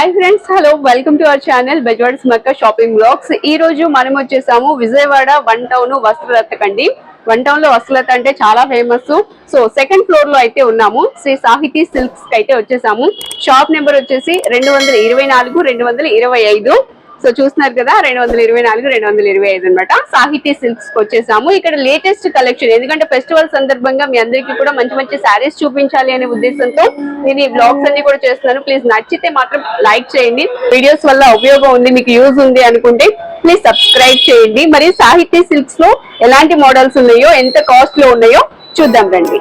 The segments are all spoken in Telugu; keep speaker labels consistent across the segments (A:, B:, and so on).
A: Hi friends hello welcome to our channel బెజవాడ్స్ మక్క షాపింగ్ బ్లాగ్స్ ఈ రోజు మనం వచ్చేసాము విజయవాడ వన్ టౌన్ వస్త్రలత కండి. వన్ టౌన్లో వస్త్రలత అంటే చాలా ఫేమస్ సో సెకండ్ ఫ్లోర్లో అయితే ఉన్నాము. శ్రీ సాహితీ సిల్క్స్కి అయితే వచ్చేసాము. షాప్ నెంబర్ వచ్చేసి రెండు వందల ఇరవై నాలుగు రెండు వందల ఇరవై ఐదు. సో చూస్తున్నారు కదా రెండు వందల ఇరవై నాలుగు రెండు వందల ఇరవై ఐదు అనమాట సాహితీ సిల్క్స్ వచ్చేసాము. ఇక్కడ లేటెస్ట్ కలెక్షన్ ఎందుకంటే ఫెస్టివల్ సందర్భంగా మీ అందరికీ కూడా మంచి మంచి శారీస్ చూపించాలి అనే ఉద్దేశంతో నేను ఈ బ్లాగ్స్ అన్ని కూడా చేస్తున్నాను. ప్లీజ్ నచ్చితే మాత్రం లైక్ చేయండి. వీడియోస్ వల్ల ఉపయోగం ఉంది మీకు యూజ్ ఉంది అనుకుంటే ప్లీజ్ సబ్స్క్రైబ్ చేయండి. మరి సాహితీ సిల్క్స్లో ఎలాంటి మోడల్స్ ఉన్నాయో ఎంత కాస్ట్లో ఉన్నాయో చూద్దాం రండి.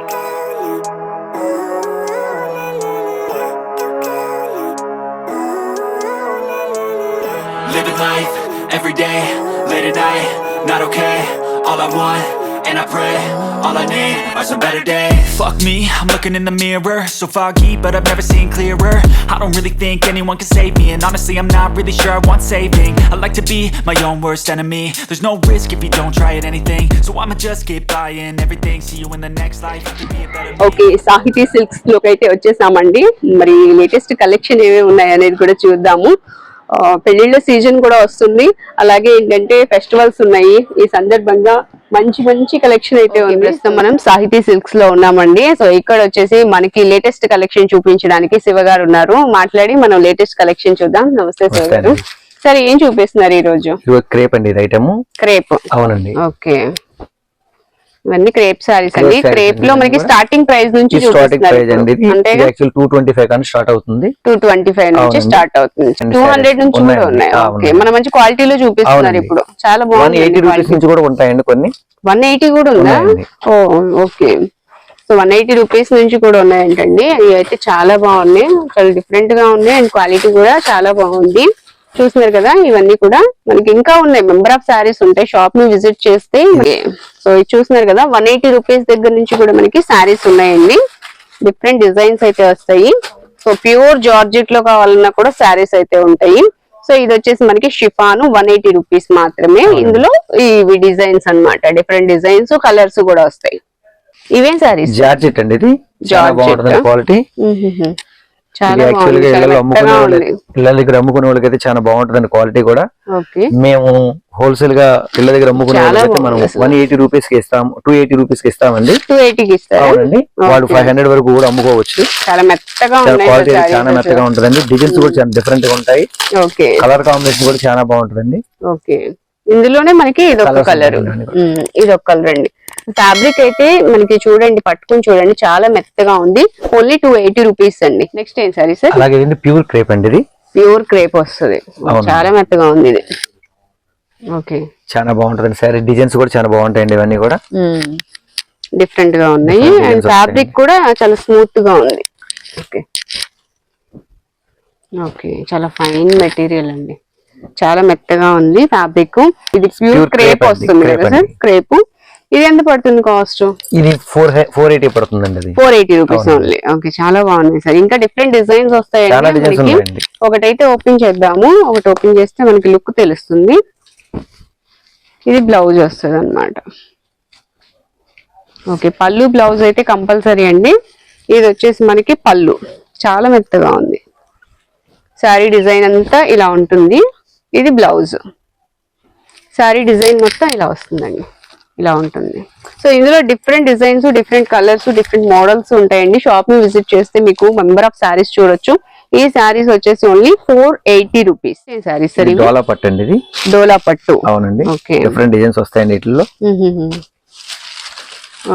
B: Life every day, late at night, not okay. All I want, and I pray, all I need are some better days. Fuck me, I'm looking in the mirror, so foggy, but I've never seen clearer. I don't really think anyone can save me, and honestly, I'm not really sure I want saving. I like to be my own worst enemy. There's no risk if you don't try at anything, so I'ma just keep buying everything. See you in the next life.
A: Okay Sahithi సిల్క్స్లోకి అయితే వచ్చేసామండి మరి లేటెస్ట్ కలెక్షన్ ఏమేమి ఉన్నాయి అనేది కూడా చూద్దాము పెళ్ళిళ్ళ సీజన్ కూడా వస్తుంది. అలాగే ఏంటంటే ఫెస్టివల్స్ ఉన్నాయి. ఈ సందర్భంగా మంచి మంచి కలెక్షన్ అయితే ఉంది. ప్రస్తుతం మనం సాహితీ సిల్క్స్లో ఉన్నామండి. సో ఇక్కడ వచ్చేసి మనకి లేటెస్ట్ కలెక్షన్ చూపించడానికి శివ గారు ఉన్నారు. మాట్లాడి మనం లేటెస్ట్ కలెక్షన్ చూద్దాం. నమస్తే శివ గారు. సరే ఏం చూపిస్తున్నారు ఈ రోజు
C: క్రేప్ అండి ఐటమ్.
A: క్రేప్.
C: అవునండి.
A: ఓకే. ఇవన్నీ క్రేప్ సారీస్ అండి.
C: క్రేప్లో
A: మనకి. స్టార్టింగ్ ప్రైస్ నుంచి
C: స్టార్టింగ్ ప్రైస్ అండి.
A: అంటే
C: యాక్చువల్ టూ ట్వంటీ ఫైవ్ కానీ స్టార్ట్ అవుతుంది.
A: టూ ట్వంటీ ఫైవ్ నుంచి. స్టార్ట్ అవుతుంది. టూ హండ్రెడ్ నుంచి కూడా. ఉన్నాయి. ఓకే. మన మంచి క్వాలిటీలో చూపిస్తున్నారు. ఇప్పుడు. చాలా
C: వన్ ఎయిటీ రూపీస్
A: బాగుంది
C: నుంచి కూడా ఉంటాయండి కొన్ని.
A: వన్ ఎయిటీ కూడా ఉందా. ఓ okay so one eighty rupees నుంచి కూడా ఉన్నాయంటండి. ఇవి అయితే చాలా బాగున్నాయి. చాలా డిఫరెంట్గా ఉన్నాయి అండ్ క్వాలిటీ కూడా చాలా బాగుంది. చూస్తున్నారు కదా ఇవన్నీ కూడా. మనకి ఇంకా ఉన్నాయి. మెంబర్ ఆఫ్ శారీస్ ఉంటాయి. షాప్ని విజిట్ చేస్తే సో ఇది చూస్తున్నారు కదా వన్ ఎయిటీ రూపీస్ దగ్గర నుంచి కూడా మనకి శారీస్ ఉన్నాయండి. డిఫరెంట్ డిజైన్స్ అయితే వస్తాయి. సో ప్యూర్ జార్జెట్లో కావాలన్నా కూడా శారీస్ అయితే ఉంటాయి. సో ఇది వచ్చేసి మనకి షిఫాను వన్ ఎయిటీ రూపీస్ మాత్రమే. ఇందులో ఇవి డిజైన్స్ అన్నమాట. డిఫరెంట్ డిజైన్స్ కలర్స్ కూడా వస్తాయి. ఇవేం శారీస్
C: జార్జెట్ అండి ఇది. క్వాలిటీ
A: చాలా యాక్చువల్గా
C: ఇళ్ళలో అమ్ముకునే వాళ్ళకి పిల్లల దగ్గర అమ్ముకునే వాళ్ళకి అయితే చాలా బాగుంటుంది క్వాలిటీ కూడా. మేము హోల్సేల్గా పిల్లల దగ్గర అమ్ముకునే వాళ్ళకి మనం. వన్ ఎయిటీ రూపీస్కి ఇస్తాం టూ ఎయిటీ రూపీస్కి ఇస్తామండి.
A: టూ ఎయిటీకి
C: అవునండి. వాళ్ళు. ఫైవ్ హండ్రెడ్ వరకు కూడా అమ్ముకోవచ్చు.
A: చాలా మెత్తగా
C: క్వాలిటీ చాలా మెత్తగా. ఉంటుందండి. డిజైన్స్ కూడా చాలా డిఫరెంట్గా ఉంటాయి. కలర్ కాంబినేషన్ కూడా చాలా బాగుంటుందండి.
A: ఓకే. ఇందులోనే మనకి ఇదొక
C: Colours
A: కలర్
C: ఉన్నాయండి.
A: ఇదొక కలర్ అండి. ఫ్యాబ్రిక్ అయితే మనకి చూడండి పట్టుకుని చూడండి చాలా మెత్తగా ఉంది. ఓన్లీ టూ ఎయిటీ రూపీస్ అండి. నెక్స్ట్ ఏం సారీ సార్
C: అలాగే ఇది ప్యూర్ క్రేప్ అండి ఇది.
A: ప్యూర్ క్రేప్ వస్తుంది. చాలా మెత్తగా ఉంది ఇది. ఓకే
C: చాలా బాగుంటుందండి. సారీ డిజైన్స్ కూడా చాలా బాగుంటాయండి ఇవన్నీ కూడా.
A: డిఫరెంట్గా ఉన్నాయి. అండ్ ఫ్యాబ్రిక్ కూడా చాలా స్మూత్గా ఉంది. ఓకే ఓకే చాలా ఫైన్ మెటీరియల్ అండి. చాలా మెత్తగా ఉంది ఫ్యాబ్రిక్ ఇది ప్యూర్ క్రేప్ వస్తుంది కదా సార్. క్రేప్ ఇది ఎంత పడుతుంది కాస్ట్
C: ఇది ఫోర్ ఫోర్ ఎయిటీ పడుతుందండి అది.
A: Four eighty rupees. Only okay చాలా బాగున్నాయి సార్. ఇంకా డిఫరెంట్ డిజైన్స్
C: ఉన్నాయండి.
A: ఒకటైతే ఓపెన్ చేద్దాము. ఒకటి ఓపెన్ చేస్తే మనకి లుక్ తెలుస్తుంది. ఇది బ్లౌజ్ వస్తుంది అనమాట ఓకే పళ్ళు బ్లౌజ్ అయితే కంపల్సరీ అండి. ఇది వచ్చేసి మనకి పళ్ళు. చాలా మెత్తగా ఉంది. శారీ డిజైన్ అంతా ఇలా ఉంటుంది. ఇది బ్లౌజ్. శారీ డిజైన్ మొత్తం ఇలా వస్తుందండి. ఇలా ఉంటుంది. సో ఇందులో different designs different colours different models ఉంటాయండి. షాప్ని విజిట్ చేస్తే మీకు మెంబర్ ఆఫ్ శారీస్ చూడొచ్చు. ఈ శారీస్ వచ్చేసి only four eighty rupees. Saris
C: డోలా పట్టు అండి ఇది?
A: డోలా పట్టు.
C: అవునండి. డిఫరెంట్ డిజైన్స్ వస్తాయండి వీటిల్లో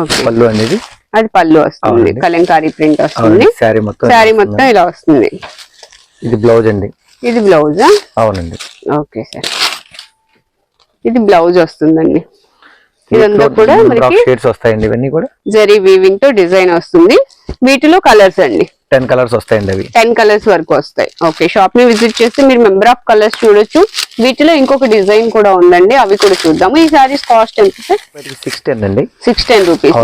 A: ఓకే.
C: పళ్ళు అనేది
A: అది పళ్ళు వస్తుంది. కలంకారీ ప్రింట్ వస్తుంది.
C: శారీ మొత్తం
A: శారీ
C: ఇలా
A: మొత్తం ఇలా వస్తుంది.
C: ఇది బ్లౌజ్ అండి.
A: ఇది బ్లౌజ్?
C: అవునండి.
A: Okay sir. ఇది బ్లౌజ్ వస్తుందండి. ఇదంతా కూడా మనకి
C: షేడ్స్ వస్తాయండి ఇవన్నీ కూడా?
A: జరీ వీవింగ్తో డిజైన్ వస్తుంది. వీటిలో కలర్స్ అండి.
C: టెన్ కలర్స్ వస్తాయండి అవి.
A: టెన్ కలర్స్ వరకు వస్తాయి. ఓకే షాప్ని విజిట్ చేస్తే మీరు మెంబర్ ఆఫ్ కలర్స్ చూడొచ్చు. వీటిలో ఇంకొక డిజైన్ కూడా ఉందండి. అవి కూడా చూద్దాము. ఈ సారీస్ కాస్ట్ ఎంత సార్?
C: సిక్స్ టెన్ అండి.
A: Six ten rupees.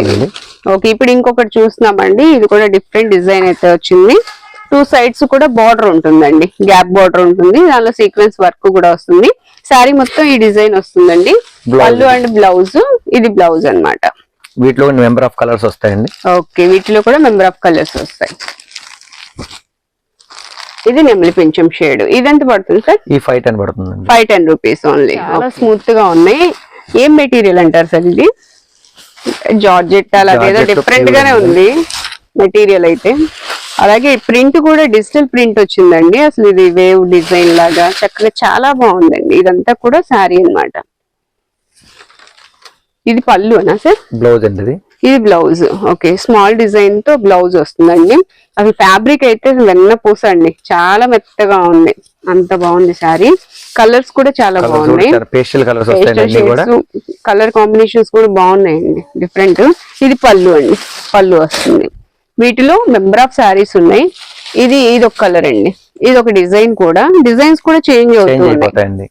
A: ఓకే ఇప్పుడు ఇంకొకటి చూస్తున్నామండి. ఇది కూడా డిఫరెంట్ డిజైన్ అయితే వచ్చింది. టూ సైడ్స్ కూడా బార్డర్ ఉంటుందండి. గ్యాప్ బార్డర్ ఉంటుంది. దానిలో సీక్వెన్స్ వర్క్ కూడా వస్తుంది. శారీ మొత్తం ఈ డిజైన్ వస్తుందండి. పళ్ళు అండ్ బ్లౌజ్. ఇది బ్లౌజ్ అన్నమాట.
C: వీటిలో నెంబర్ ఆఫ్ కలర్స్ వస్తాయండి.
A: ఓకే. వీటిలో కూడా మెంబర్ ఆఫ్ కలర్స్ వస్తాయి. ఇది నెమలి పింఛం షేడ్. ఇది ఎంత పడుతుంది సార్?
C: ఈ ఫైవ్ టెన్ పడుతుందండి.
A: Five ten rupees only. చాలా స్మూత్గా ఉన్నాయి. ఏం మెటీరియల్ అంటారు సార్ ఇది? జార్జెట్ ఏదో డిఫరెంట్ గానే ఉంది. మెటీరియల్ అయితే. అలాగే ప్రింట్ కూడా డిజిటల్ ప్రింట్ వచ్చిందండి. అసలు ఇది వేవ్ డిజైన్ లాగా చక్కగా చాలా బాగుందండి. ఇదంతా కూడా శారీ అన్నమాట. ఇది పళ్ళు అనా సార్?
C: బ్లౌజ్ అండి ఇది.
A: బ్లౌజ్. ఓకే. స్మాల్ డిజైన్తో బ్లౌజ్ వస్తుందండి. అవి ఫ్యాబ్రిక్ అయితే వెన్న పూస అండి. చాలా మెత్తగా ఉంది. అంత బాగుంది శారీ. కలర్స్ కూడా చాలా బాగున్నాయి. కలర్ కాంబినేషన్స్ కూడా. బాగున్నాయండి. డిఫరెంట్ ఇది పళ్ళు అండి. పళ్ళు వస్తుంది. వీటిలో మెంబర్ ఆఫ్ శారీస్ ఉన్నాయి. ఇది ఇది ఒక కలర్ అండి. ఇది ఒక డిజైన్ కూడా. డిజైన్స్ కూడా చేంజ్ అవుతుంది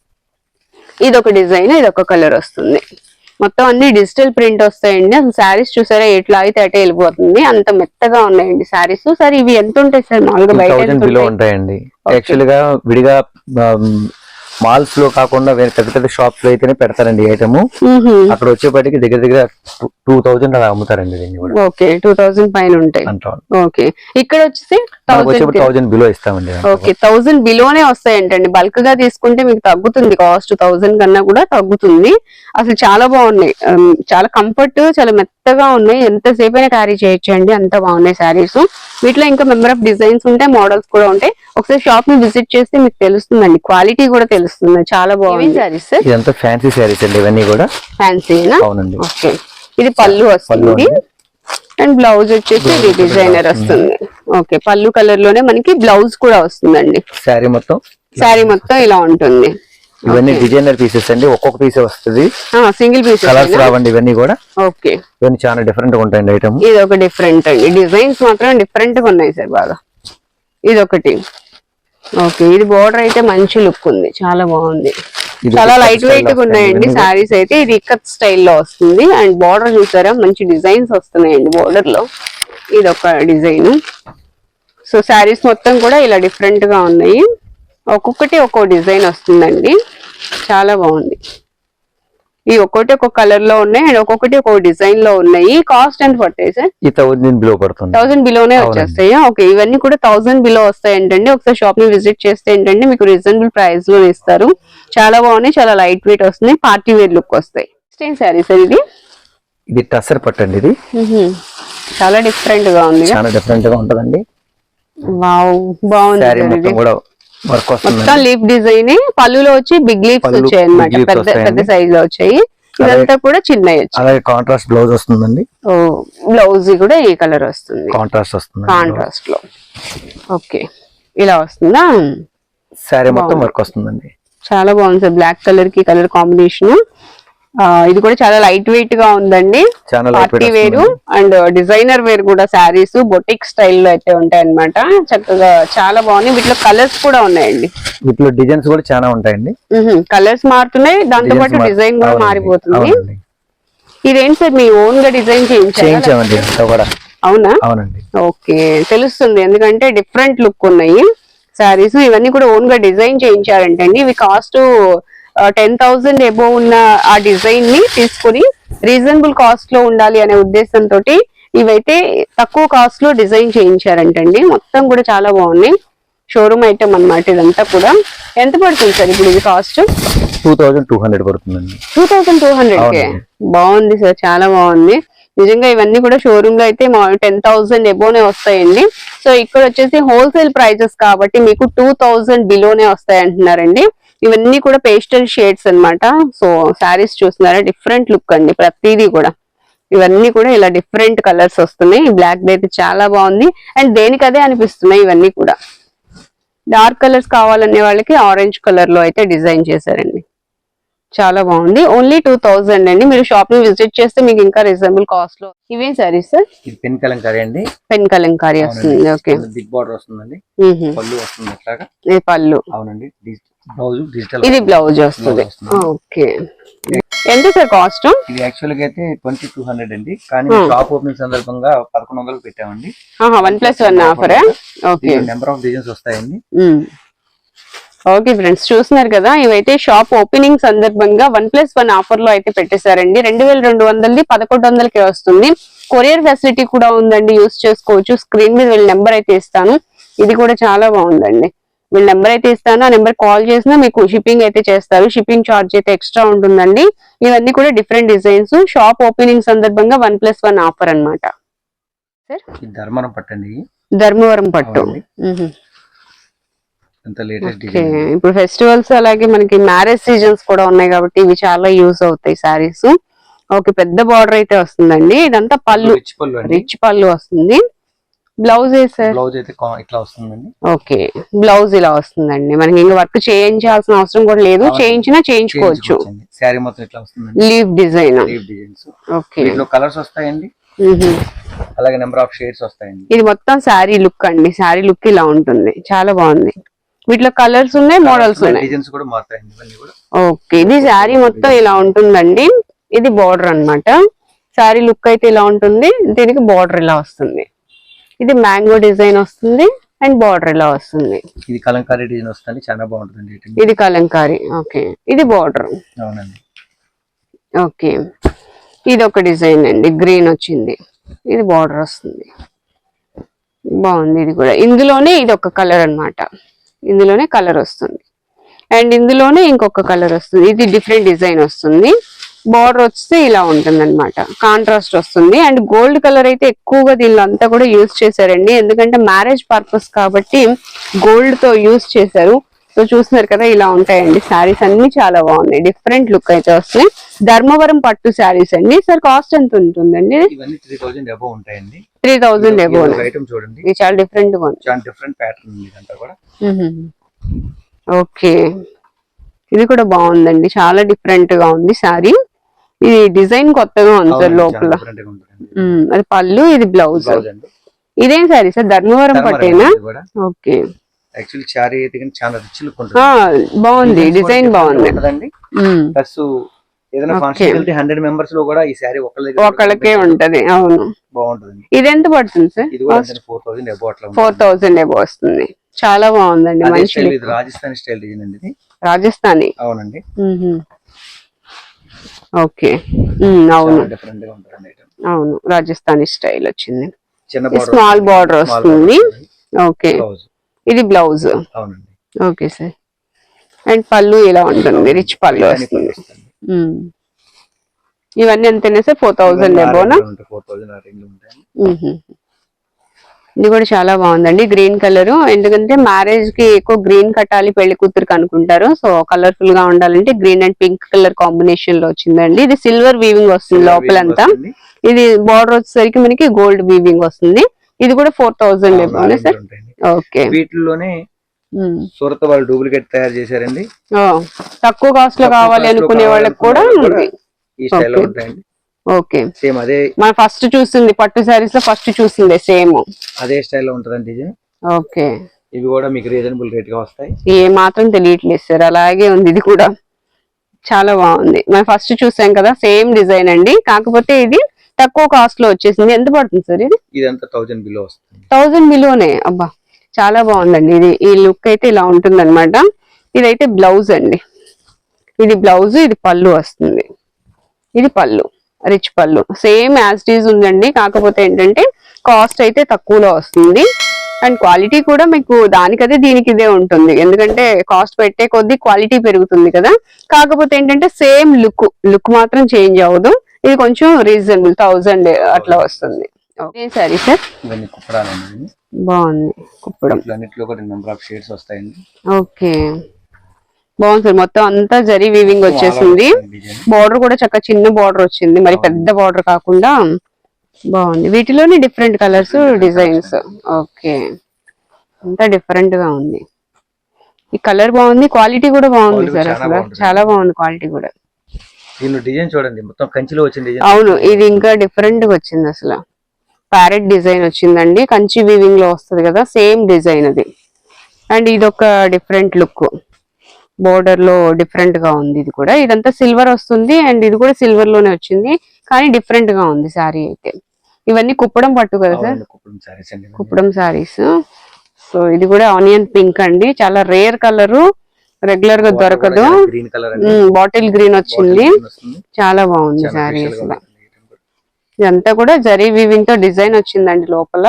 A: ఇది ఒక డిజైన్ ఇది ఒక కలర్ వస్తుంది. మొత్తం అన్ని డిజిటల్ ప్రింట్ వస్తాయండి. అసలు శారీస్ చూసారా? ఎట్లా అయితే అటే వెళ్ళిపోతుంది. అంత మెత్తగా ఉన్నాయండి శారీస్. సార్ ఇవి ఎంత ఉంటాయి సార్? మామూలుగా బయట?
C: ఉంటాయండి. యాక్చువల్గా విడిగా మాల్స్లో కాకుండా వేరే పెద్ద పెద్ద షాప్స్లో అయితేనే పెడతారండి ఐటమ్. అక్కడ వచ్చేప్పటికి దగ్గర దగ్గర టూ థౌజండ్ అలా అమ్ముతారండి దీన్ని కూడా.
A: ఓకే టూ పైన ఉంటాయి. ఓకే ఇక్కడ వచ్చేసి
C: థౌజండ్ బిలో ఇస్తామండి.
A: ఓకే థౌసండ్ బిలోనే వస్తాయంటండి. బల్క్గా తీసుకుంటే మీకు తగ్గుతుంది కాస్ట్ థౌసండ్ కన్నా కూడా తగ్గుతుంది. అసలు చాలా బాగున్నాయి. చాలా కంఫర్ట్ చాలా మెత్తగా ఉన్నాయి. ఎంతసేపు అయినా క్యారీ చేయొచ్చు అండి అంత బాగున్నాయి శారీస్. వీటిలో ఇంకా మెంబర్ ఆఫ్ డిజైన్స్ ఉంటాయి మోడల్స్ కూడా ఉంటాయి. ఒకసారి షాప్ని విజిట్ చేస్తే మీకు తెలుస్తుందండి. క్వాలిటీ కూడా తెలుస్తుంది. చాలా బాగుంది.
C: ఇదంతా ఫ్యాన్సీ శారీస్ అండి ఇవన్నీ కూడా.
A: ఫ్యాన్సీనా
C: అవునండి.
A: ఓకే ఇది పళ్ళు వస్తుంది.
C: అండి.
A: అండ్ బ్లౌజ్ వచ్చేసి ఇది డిజైనర్ వస్తుంది. ఓకే పళ్ళు కలర్లోనే మనకి బ్లౌజ్ కూడా వస్తుందండి.
C: శారీ మొత్తం.
A: శారీ మొత్తం ఇలా ఉంటుంది.
C: ఇవన్నీ డిజైనర్ పీసెస్ అండి. ఒక్కొక్క పీస్ వస్తుంది.
A: సింగిల్ పీస్
C: కలర్స్ రావండి ఇవన్నీ కూడా.
A: ఓకే
C: ఇవన్నీ చాలా డిఫరెంట్గా ఉంటాయండి ఐటమ్
A: ఇది ఒక డిఫరెంట్ అండి. డిజైన్స్ మాత్రం డిఫరెంట్గా ఉన్నాయి సార్ బాగా. ఇది ఒకటి. ఓకే ఇది బోర్డర్ అయితే మంచి లుక్ ఉంది చాలా బాగుంది. చాలా లైట్
C: వెయిట్గా
A: ఉన్నాయండి సారీస్ అయితే ఇది ఇక్కత్ స్టైల్లో వస్తుంది. అండ్ బోర్డర్ చూసారా మంచి డిజైన్స్ వస్తున్నాయండి బోర్డర్లో. ఇది ఒక డిజైన్. సో శారీస్ మొత్తం కూడా ఇలా డిఫరెంట్గా ఉన్నాయి. ఒక్కొక్కటి ఒక్కో డిజైన్ వస్తుందండి. చాలా బాగుంది. ఈ ఒక్కొక్కటి ఒక్కొక్క కలర్లో ఉన్నాయి అండ్ ఒక్కొక్కటి ఒక్కొక్క డిజైన్లో ఉన్నాయి. కాస్ట్ ఎంత పడతాయి సార్?
C: ఈ థౌజండ్ బిలో పడుతుంది.
A: థౌసండ్ బిలోనే. వచ్చేస్తాయి? ఓకే ఇవన్నీ కూడా థౌసండ్ బిలో వస్తాయి ఏంటంటే ఒకసారి షాప్ని విజిట్ చేస్తే ఏంటంటే మీకు రీజనబుల్ ప్రైస్లో ఇస్తారు. చాలా బాగున్నాయి చాలా లైట్ వెయిట్ వస్తుంది పార్టీ వేర్ లుక్ వస్తాయి. స్టేన్ శారీ సార్ ఇది?
C: ఇది టసర్ పట్టు అండి ఇది.
A: చాలా డిఫరెంట్గా ఉంది.
C: చాలా డిఫరెంట్గా ఉంటదండి.
A: వావ్ బాగుంది
C: కూడా
A: మొత్తం లీఫ్ డిజైన్ పళ్ళులో వచ్చి బిగ్ లీఫ్స్
C: పళ్ళు
A: వచ్చాయి
C: leaves
A: పెద్ద పెద్ద. సైజ్లో వచ్చాయి. ఇదంతా కూడా వచ్చాయి.
C: అలాగే కాంట్రాస్ట్ బ్లౌజ్ వస్తుందండి.
A: ఓ బ్లౌజ్ కూడా ఈ కలర్ వస్తుంది.
C: కాంట్రాస్ట్ వస్తుంది
A: కాంట్రాస్ట్లో ఓకే ఇలా వస్తుందా?
C: శారీ మొత్తం. వర్క్ వస్తుందండి.
A: చాలా బాగుంది సార్. బ్లాక్ కలర్కి కలర్ కాంబినేషన్ ఇది కూడా చాలా లైట్ వెయిట్గా ఉందండి. పార్టీ వేరు అండ్ డిజైనర్ వేర్ కూడా శారీస్ బొటిక్ స్టైల్లో అయితే ఉంటాయి అన్నమాట చక్కగా చాలా బాగున్నాయి. వీటిలో కలర్స్ కూడా ఉన్నాయండి.
C: వీటిలో డిజైన్స్ కూడా చాలా ఉంటాయండి.
A: కలర్స్ మారుతున్నాయి. దాంతో పాటు డిజైన్ కూడా మారిపోతుంది. ఇదేంటి సార్? మీ ఓన్గా డిజైన్
C: చేయించామండి కూడా
A: అవునా?
C: అవునండి.
A: ఓకే. తెలుస్తుంది. ఎందుకంటే డిఫరెంట్ లుక్ ఉన్నాయి. శారీస్ ఇవన్నీ కూడా ఓన్గా డిజైన్ చేయించారంటే అండి ఇవి కాస్ట్ టెన్ థౌసండ్ ఎబో ఉన్న ఆ డిజైన్ని తీసుకుని రీజనబుల్ కాస్ట్లో ఉండాలి అనే ఉద్దేశంతో ఇవైతే తక్కువ కాస్ట్లో డిజైన్ చేయించారంటండి. మొత్తం కూడా చాలా బాగున్నాయి. షోరూమ్ ఐటమ్ అన్నమాట ఇదంతా కూడా. ఎంత పడుతుంది సార్ ఇప్పుడు ఇది cost?
C: Two thousand two hundred పడుతుందండి.
A: టూ థౌసండ్ టూ హండ్రెడ్ కే. బాగుంది సార్ చాలా బాగుంది. నిజంగా ఇవన్నీ కూడా షోరూమ్లో అయితే టెన్ థౌసండ్ ఎబోనే వస్తాయండి. సో ఇక్కడ వచ్చేసి హోల్సేల్ ప్రైజెస్ కాబట్టి మీకు టూ థౌసండ్ బిలోనే వస్తాయి అంటున్నారండి ఇవన్నీ కూడా పేస్టల్ షేడ్స్ అన్నమాట. సో శారీస్ చూస్తున్నారా? డిఫరెంట్ లుక్ అండి ప్రతిదీ కూడా. ఇవన్నీ కూడా ఇలా డిఫరెంట్ కలర్స్ వస్తున్నాయి. బ్లాక్ అయితే చాలా బాగుంది. అండ్ దేనికి అదే అనిపిస్తున్నాయి ఇవన్నీ కూడా. డార్క్ కలర్స్ కావాలనే వాళ్ళకి ఆరెంజ్ కలర్లో అయితే డిజైన్ చేశారండి. చాలా బాగుంది. ఓన్లీ టూ థౌజండ్ అండి. మీరు షాప్ని విజిట్ చేస్తే మీకు ఇంకా రీజనబుల్ కాస్ట్లో ఇవేం సారీస్ సార్?
C: ఇది పెన్ కలంకారీ అండి.
A: పెన్ కలంకారీ వస్తుంది. ఓకే.
C: బిగ్ బార్డర్ వస్తుందండి. పళ్ళు వస్తుంది
A: పళ్ళు.
C: అవునండి. బ్లౌజ్ డిజిటల్
A: ఇది బ్లౌజ్ వస్తుంది. ఓకే. ఎంత సార్ కాస్ట్
C: ఇది యాక్చువల్గా అయితే ట్వంటీ టూ హండ్రెడ్ అండి. కానీ
A: Hmm.
C: షాప్ ఓపెనింగ్ సందర్భంగా పదకొండు వందలు పెట్టామండి.
A: వన్ ప్లస్ వన్ ఆఫరా ఓకే
C: నెంబర్ ఆఫ్ డిజైన్స్ వస్తాయండి.
A: ఓకే ఫ్రెండ్స్ చూస్తున్నారు కదా ఇవైతే షాప్ ఓపెనింగ్ సందర్భంగా వన్ ప్లస్ వన్ ఆఫర్లో అయితే పెట్టేశారండి. రెండు వేల రెండు వందలది పదకొండు వందలకే వస్తుంది. కొరియర్ ఫెసిలిటీ కూడా ఉందండి యూస్ చేసుకోవచ్చు. స్క్రీన్ మీద వీళ్ళ నెంబర్ అయితే ఇస్తాను. ఇది కూడా చాలా బాగుందండి. వీళ్ళ నెంబర్ అయితే ఇస్తాను. ఆ నెంబర్ కాల్ చేసినా మీకు షిప్పింగ్ అయితే చేస్తారు. షిప్పింగ్ ఛార్జ్ అయితే ఎక్స్ట్రా ఉంటుందండి. ఇవన్నీ కూడా డిఫరెంట్ డిజైన్స్. షాప్ ఓపెనింగ్ సందర్భంగా వన్ ప్లస్ వన్ ఆఫర్ అన్నమాట.
C: ఈ ధర్మవరం పట్టండి.
A: ధర్మవరం పట్టు. ఇప్పుడు ఫెస్టివల్స్ అలాగే మనకి మ్యారేజ్ సీజన్స్ కూడా ఉన్నాయి కాబట్టి ఇవి చాలా యూస్ అవుతాయి సారీస్. ఓకే పెద్ద బార్డర్ అయితే వస్తుందండి. ఇదంతా పళ్ళు.
C: రిచ్ పళ్ళు
A: వస్తుంది. బ్లౌజ్
C: బ్లౌజ్ అయితే ఇట్లా వస్తుందండి.
A: ఓకే. బ్లౌజ్ ఇలా వస్తుందండి. మనకి ఇంకా వర్క్ చేయించాల్సిన అవసరం కూడా లేదు. చేయించినా చేయించుకోవచ్చు.
C: శారీ మొత్తం ఇట్లా వస్తుందండి.
A: Leave design
C: leave designs
A: okay.
C: వీటిలో కలర్స్ వస్తాయండి. అలాగే నెంబర్ ఆఫ్ షేడ్స్ వస్తాయండి.
A: ఇది మొత్తం శారీ లుక్ అండి. శారీ లుక్ ఇలా ఉంటుంది. చాలా బాగుంది. వీటిలో కలర్స్ ఉన్నాయి మోడల్స్ ఉన్నాయి.
C: డిజైన్స్ కూడా మారుతాయండి ఇవన్నీ కూడా.
A: ఓకే. ఇది శారీ మొత్తం ఇలా ఉంటుందండి. ఇది బార్డర్ అన్నమాట. శారీ లుక్ అయితే ఇలా ఉంటుంది. దీనికి బార్డర్ ఇలా వస్తుంది. ఇది మ్యాంగో డిజైన్ వస్తుంది అండ్ బార్డర్ ఇలా వస్తుంది.
C: ఇది కలంకారీ డిజైన్ వస్తుంది చాలా బాగుంటుందండి ఇది.
A: కలంకారీ ఓకే. ఇది బార్డర్.
C: అవునండి.
A: ఓకే. ఇది ఒక డిజైన్ అండి గ్రీన్ వచ్చింది. ఇది బార్డర్ వస్తుంది. బాగుంది ఇది కూడా. ఇందులోనే ఇది ఒక కలర్ అన్నమాట. ఇందులోనే కలర్ వస్తుంది. అండ్ ఇందులోనే ఇంకొక కలర్ వస్తుంది. ఇది డిఫరెంట్ డిజైన్ వస్తుంది. బార్డర్ వస్తే ఇలా ఉంటుంది అనమాట కాంట్రాస్ట్ వస్తుంది. అండ్ గోల్డ్ కలర్ అయితే ఎక్కువగా దీనిలో అంతా కూడా యూజ్ చేశారండి. ఎందుకంటే మ్యారేజ్ పర్పస్ కాబట్టి గోల్డ్తో యూజ్ చేశారు. సో చూస్తున్నారు కదా ఇలా ఉంటాయండి శారీస్ అన్ని చాలా బాగున్నాయి. డిఫరెంట్ లుక్ అయితే వస్తాయి ధర్మవరం పట్టు శారీస్ అండి. సార్ కాస్ట్ ఎంత ఉంటుందండి?
C: త్రీ థౌజండ్
A: ఎబో
C: చూడండి.
A: ఇది చాలా డిఫరెంట్గా ఉంది. ఓకే. ఇది కూడా బాగుందండి. చాలా డిఫరెంట్గా ఉంది సారీ ఇది డిజైన్ కొత్తగా ఉంది సార్ లోపల. అది పళ్ళు ఇది బ్లౌజ్. ఇదేం సారీ సార్? ధర్మవరం పట్టేనా? ఓకే.
C: యాక్చువల్లీ చారీ అయితే కానీ చాలా రిచ్ లుక్
A: ఆ,
C: ఉంటుంది
A: బాగుంది డిజైన్ బాగుంది.
C: ఉంటుందండి
A: ఉమ్,
C: ప్లస్ ఏదైనా
A: Okay.
C: ఫంక్షన్ వెళ్తే హండ్రెడ్ మెంబర్స్లో కూడా ఈ ఒకళ్ళ
A: ఒకళ్ళకే ఉంటది. అవును.
C: బాగుంటుంది
A: ఇది ఎంత పడుతుంది సార్?
C: ఇది కూడా ఫోర్ థౌసండ్ అట్లా
A: ఫోర్. థౌసండ్ ఎబో వస్తుంది. చాలా బాగుందండి మంచి
C: రాజస్థాన్ స్టైల్ డిజైన్ అండి
A: రాజస్థానీ.
C: అవునండి.
A: ఓకే. అవును. అవును రాజస్థానీ స్టైల్ వచ్చింది. స్మాల్ బార్డర్ వస్తుంది. ఓకే. ఇది బ్లౌజ్ ఓకే సార్. అండ్ పళ్ళు ఇలా ఉంటుంది? రిచ్ పళ్ళు వస్తుంది. ఇవన్నీ ఎంతైనా సార్ ఫోర్ థౌజండ్ ఎబోనా
C: ఫోర్ థౌసండ్ ఆ రేంజ్లో ఉంటాయి
A: మ్మ్. ఇది కూడా చాలా బాగుందండి గ్రీన్ కలర్. ఎందుకంటే మ్యారేజ్కి ఎక్కువ గ్రీన్ కట్టాలి పెళ్ళి కూతురికి అనుకుంటారు. సో కలర్ఫుల్గా ఉండాలంటే గ్రీన్ అండ్ పింక్ కలర్ కాంబినేషన్లో వచ్చిందండి. ఇది సిల్వర్ వీవింగ్ వస్తుంది లోపలంతా. ఇది బార్డర్ వచ్చేసరికి మనకి గోల్డ్ వీవింగ్ వస్తుంది. ఇది కూడా ఫోర్
C: range
A: సార్. ఓకే.
C: వీటిలోనే. సూరత్ వాళ్ళు డూప్లికేట్ తయారు చేశారండి.
A: తక్కువ
C: కాస్ట్లో
A: కావాలి అనుకునే వాళ్ళకి కూడా
C: ఈ స్టైల్. ఉంటాయండి.
A: ఓకే.
C: సేమ్ అదే
A: మనం ఫస్ట్ చూసింది పట్టు శారీస్లో ఫస్ట్ చూసింది సేమ్
C: అదే స్టైల్లో ఉంటుందండి డిజైన్
A: ఓకే.
C: ఇవి కూడా మీకు రీజనబుల్ రేట్గా వస్తాయి.
A: ఏ మాత్రం తెలియట్లేదు సార్ అలాగే ఉంది ఇది కూడా. చాలా బాగుంది. మనం ఫస్ట్ చూసాం కదా సేమ్ డిజైన్ అండి. కాకపోతే ఇది తక్కువ కాస్ట్లో వచ్చేసింది. ఎంత పడుతుంది సార్ ఇది?
C: ఇదంతా థౌజండ్ బిలో వస్తుంది.
A: థౌజండ్ బిలోనే అబ్బా చాలా బాగుందండి ఇది. ఈ లుక్ అయితే ఇలా ఉంటుంది అనమాట ఇదైతే బ్లౌజ్ అండి. ఇది బ్లౌజ్ ఇది పళ్ళు వస్తుంది. ఇది పళ్ళు. రిచ్ పళ్ళు సేమ్ యాజ్ ఈజ్ ఉందండి కాకపోతే ఏంటంటే కాస్ట్ అయితే తక్కువలో వస్తుంది అండ్ క్వాలిటీ కూడా మీకు దానికదే దీనికి ఇదే ఉంటుంది ఎందుకంటే కాస్ట్ పెట్టే కొద్దీ క్వాలిటీ పెరుగుతుంది కదా కాకపోతే ఏంటంటే సేమ్ లుక్ లుక్ మాత్రం చేంజ్ అవ్వదు ఇది కొంచెం రీజనబుల్ థౌజండ్ అట్లా వస్తుంది ఓకే సరే సార్. బాగుంది కుప్పడం ఓకే బాగుంది సార్. మొత్తం అంతా జరీ వీవింగ్ వచ్చేసింది. బార్డర్ కూడా చక్కగా చిన్న బార్డర్ వచ్చింది. మరి పెద్ద బార్డర్ కాకుండా బాగుంది. వీటిలోనే డిఫరెంట్ కలర్స్ డిజైన్స్ ఓకే అంతా డిఫరెంట్గా ఉంది. ఈ కలర్ బాగుంది క్వాలిటీ కూడా బాగుంది సార్ అసలు. చాలా బాగుంది. క్వాలిటీ కూడా.
C: డిజైన్ చూడండి. మొత్తం కంచిలో డిజైన్
A: అవును ఇది ఇంకా డిఫరెంట్గా వచ్చింది అసలు. ప్యారెట్ డిజైన్ వచ్చిందండి. కంచి వీవింగ్లో వస్తుంది కదా సేమ్ డిజైన్ అది. అండ్ ఇది ఒక డిఫరెంట్ లుక్ బోర్డర్లో డిఫరెంట్గా ఉంది ఇది కూడా. ఇదంతా సిల్వర్ వస్తుంది అండ్ ఇది కూడా సిల్వర్లోనే వచ్చింది. కానీ డిఫరెంట్గా ఉంది శారీ అయితే. ఇవన్నీ కుప్పడం పట్టు కదా సార్?
C: కుప్పడం సారీస్
A: సో ఇది కూడా ఆనియన్ పింక్ అండి. చాలా రేర్ కలర్ రెగ్యులర్గా దొరకదు. బాటిల్ గ్రీన్ వచ్చింది. చాలా బాగుంది
C: గా
A: అసలు. ఇదంతా కూడా జరీ వీవింగ్తో డిజైన్ వచ్చిందండి లోపల.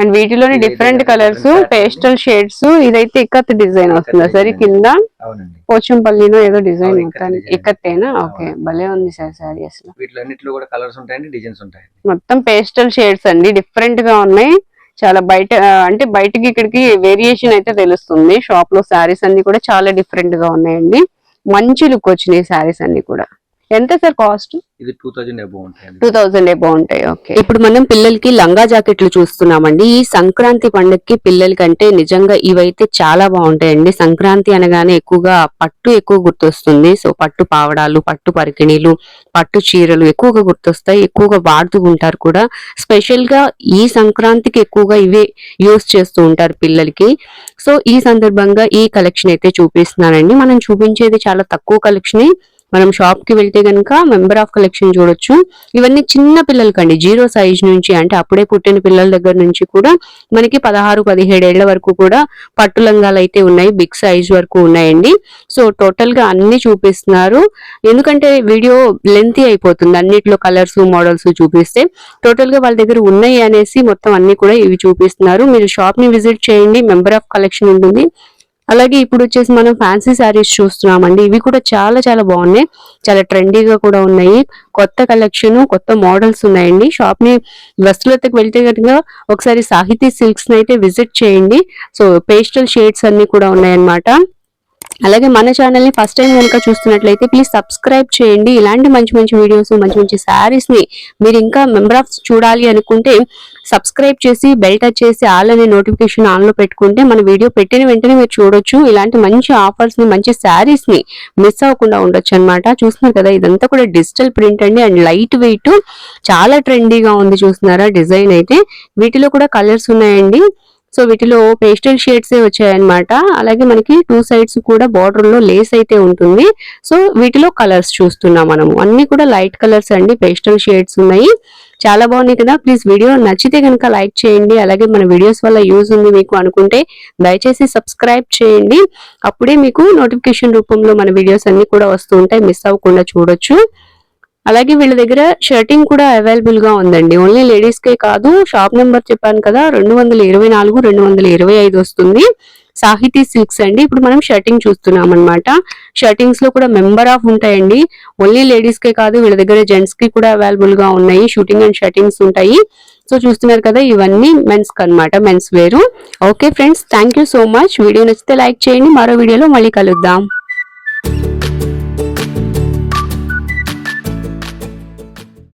A: అండ్ వీటిలోని డిఫరెంట్ కలర్స్. పేస్టల్ షేడ్స్ ఇదైతే ఇక్కత్ డిజైన్ వస్తుందా. సార్. కింద పోచంపల్లిలో ఏదో డిజైన్. ఇక్కత్తేనా ఓకే. భలే ఉంది సార్ సారీ అసలు
C: వీటిలో కూడా కలర్స్ ఉంటాయండి డిజైన్స్ ఉంటాయి.
A: మొత్తం పేస్టల్ షేడ్స్ అండి. డిఫరెంట్గా ఉన్నాయి. చాలా బయట అంటే బయటకి ఇక్కడికి వేరియేషన్ అయితే తెలుస్తుంది. షాప్లో శారీస్ అన్ని కూడా చాలా డిఫరెంట్గా ఉన్నాయండి. మంచి లుక్ వచ్చినాయి శారీస్ అన్ని కూడా. ఎంత సార్ కాస్ట్
C: ఇది టూ థౌజండ్ అబౌ ఉంటాయి
A: టూ థౌసండ్ బాగుంటాయి ఓకే. ఇప్పుడు మనం పిల్లలకి లంగా జాకెట్లు చూస్తున్నామండి. ఈ సంక్రాంతి పండుగకి పిల్లలకంటే నిజంగా ఇవైతే చాలా బాగుంటాయండి. సంక్రాంతి అనగానే ఎక్కువగా పట్టు ఎక్కువ గుర్తొస్తుంది. సో పట్టు పావడాలు పట్టు పరికిణీలు పట్టు చీరలు ఎక్కువగా గుర్తొస్తాయి. ఎక్కువగా వాడుతూ ఉంటారు కూడా. స్పెషల్గా ఈ సంక్రాంతికి ఎక్కువగా ఇవే యూస్ చేస్తూ ఉంటారు పిల్లలకి. సో ఈ సందర్భంగా ఈ కలెక్షన్ అయితే చూపిస్తున్నానండి. మనం చూపించేది చాలా తక్కువ కలెక్షనే. మనం షాప్కి వెళ్తే గనక మెంబర్ ఆఫ్ కలెక్షన్ చూడొచ్చు. ఇవన్నీ చిన్న పిల్లలకండి. జీరో సైజ్ నుంచి అంటే అప్పుడే పుట్టిన పిల్లల దగ్గర నుంచి కూడా మనకి పదహారు పదిహేడు ఏళ్ళ వరకు కూడా పట్టు లంగాలు అయితే ఉన్నాయి. బిగ్ సైజ్ వరకు ఉన్నాయండి. సో టోటల్గా అన్ని చూపిస్తున్నారు. ఎందుకంటే వీడియో లెంతీ అయిపోతుంది. అన్నిట్లో కలర్స్ మోడల్స్ చూపిస్తే టోటల్గా వాళ్ళ దగ్గర ఉన్నాయి అనేసి మొత్తం అన్ని కూడా ఇవి చూపిస్తున్నారు. మీరు షాప్ని విజిట్ చేయండి. మెంబర్ ఆఫ్ కలెక్షన్ ఉంటుంది. అలాగే ఇప్పుడు వచ్చేసి మనం ఫ్యాన్సీ శారీస్ చూస్తున్నామండి. ఇవి కూడా చాలా చాలా బాగున్నాయి. చాలా ట్రెండీగా కూడా ఉన్నాయి. కొత్త కలెక్షన్ కొత్త మోడల్స్ ఉన్నాయండి. షాప్ని వస్తువులకి వెళ్తే కనుక ఒకసారి సాహితీ సిల్క్స్ని అయితే విజిట్ చేయండి. సో పేస్టల్ షేడ్స్ అన్ని కూడా ఉన్నాయన్నమాట. అలాగే మన ఛానల్ని ఫస్ట్ టైం కనుక చూస్తున్నట్లయితే ప్లీజ్ సబ్స్క్రైబ్ చేయండి. ఇలాంటి మంచి మంచి వీడియోస్ మంచి మంచి శారీస్ని మీరు ఇంకా మెంబర్ ఆఫ్ చూడాలి అనుకుంటే సబ్స్క్రైబ్ చేసి బెల్ టచ్ చేసి ఆల్ అనే నోటిఫికేషన్ ఆన్లో పెట్టుకుంటే మన వీడియో పెట్టిన వెంటనే మీరు చూడొచ్చు. ఇలాంటి మంచి ఆఫర్స్ని మంచి శారీస్ని మిస్ అవ్వకుండా ఉండొచ్చు అనమాట చూస్తున్నారు కదా ఇదంతా కూడా డిజిటల్ ప్రింట్ అండి. అండ్ లైట్ వెయిట్ చాలా ట్రెండీగా ఉంది చూస్తున్నారా డిజైన్ అయితే. వీటిలో కూడా కలర్స్ ఉన్నాయండి. సో వీటిలో పేస్టల్ షేడ్స్ వచ్చాయన్నమాట. అలాగే మనకి టూ సైడ్స్ కూడా బార్డర్లో లేస్ అయితే ఉంటుంది. సో వీటిలో కలర్స్ చూస్తున్నాం మనము. అన్ని కూడా లైట్ కలర్స్ అండి పేస్టల్ షేడ్స్ ఉన్నాయి. చాలా బాగున్నాయి కదా. ప్లీజ్ వీడియో నచ్చితే కనుక లైక్ చేయండి. అలాగే మన వీడియోస్ వల్ల యూజ్ ఉంది మీకు అనుకుంటే దయచేసి సబ్స్క్రైబ్ చేయండి. అప్పుడే మీకు నోటిఫికేషన్ రూపంలో మన వీడియోస్ అన్ని కూడా వస్తూ ఉంటాయి. మిస్ అవ్వకుండా చూడొచ్చు. అలాగే వీళ్ళ దగ్గర షర్టింగ్ కూడా అవైలబుల్గా ఉందండి. ఓన్లీ లేడీస్ కే కాదు షాప్ నెంబర్ చెప్పాను కదా రెండు వందల ఇరవై నాలుగు రెండు వందల ఇరవై ఐదు వస్తుంది. సాహితీ సిల్క్స్ అండి. ఇప్పుడు మనం షర్టింగ్ చూస్తున్నాం అనమాట షర్టింగ్స్లో కూడా మెంబర్ ఆఫ్ ఉంటాయండి. ఓన్లీ లేడీస్ కే కాదు వీళ్ళ దగ్గర జెంట్స్కి కూడా అవైలబుల్గా ఉన్నాయి. షూటింగ్ అండ్ షర్టింగ్స్ ఉంటాయి. సో చూస్తున్నారు కదా ఇవన్నీ మెన్స్ అన్నమాట. మెన్స్ వేరు. Okay friends thank you so much video నచ్చితే లైక్ చేయండి. మరో వీడియోలో మళ్ళీ కలుద్దాం.